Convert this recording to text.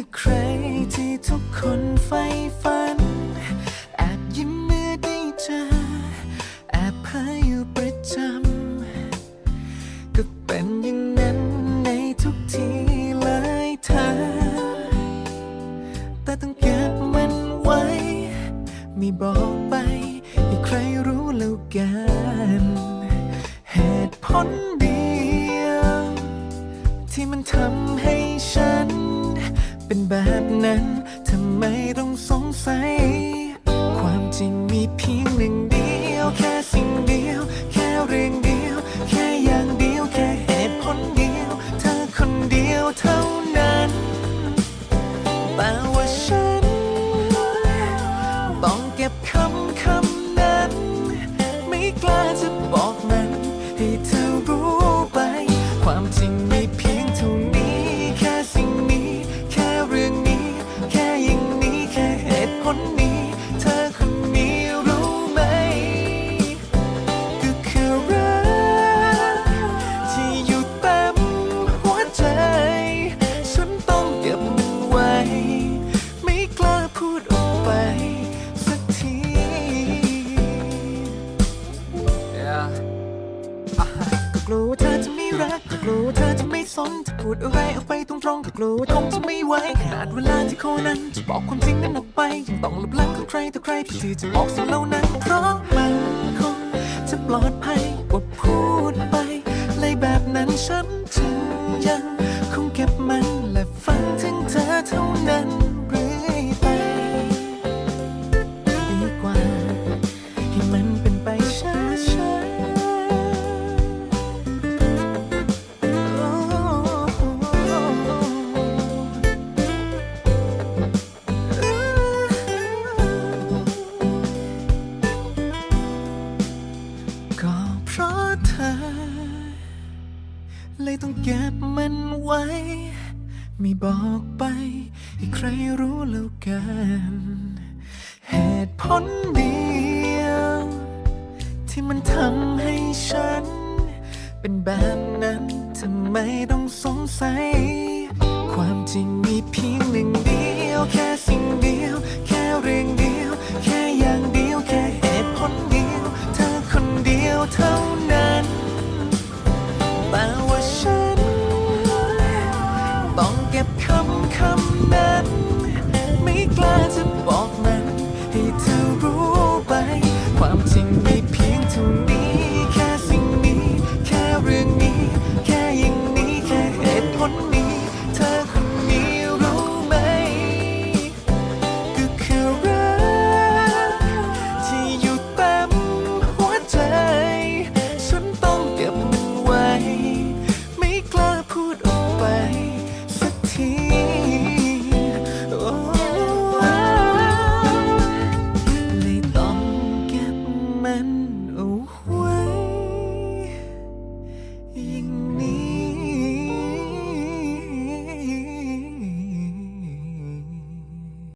คือใครที่ทุกคนใฝ่ฝัน แอบยิ้มเมื่อได้เจอ แอบพ้ออยู่ประจำ ก็เป็นอย่างนั้นในทุกทีเลยเธอ แต่ต้องเก็บมันไว้ไม่บอกไปให้ใครรู้แล้วกัน เหตุผล เป็นแบบนั้นทำไมต้องสงสัย ความจริงมีเพียงหนึ่งเดียว แค่สิ่งเดียว แค่เรื่องเดียว แค่อย่างเดียว แค่เหตุผลเดียว เธอคนเดียวเท่านั้นแต่ว่า ก็กลัวเธอจะไม่รักก็กลัวเธอจะไม่สนจะพูดอะไรออกไปตรงๆก็กลัวคงจะไม่ไหวขนาดเวลาที่คนนั้น จะบอกความจริงนั้นออกไป ยังต้องหลบหลังของใครต่อใครที่ที่จะบอกสิ่งเหล่านั้น เพราะมันคงจะปลอดภัยกว่าพูดไป เลยแบบนั้นฉันจึงยังคงเก็บมันและฝันถึงเธอเท่านั้นเรื่อยไปดีกว่าให้มัน ไว้ ไม่บอกไป ให้ใครรู้แล้วกัน เหตุผลเดียว ที่มันทำให้ฉัน เป็นแบบนั้นทำไมต้องสงสัย ความจริงมีเพียงหนึ่งเดียว แค่สิ่งเดียว แค่เรื่องเดี happy 心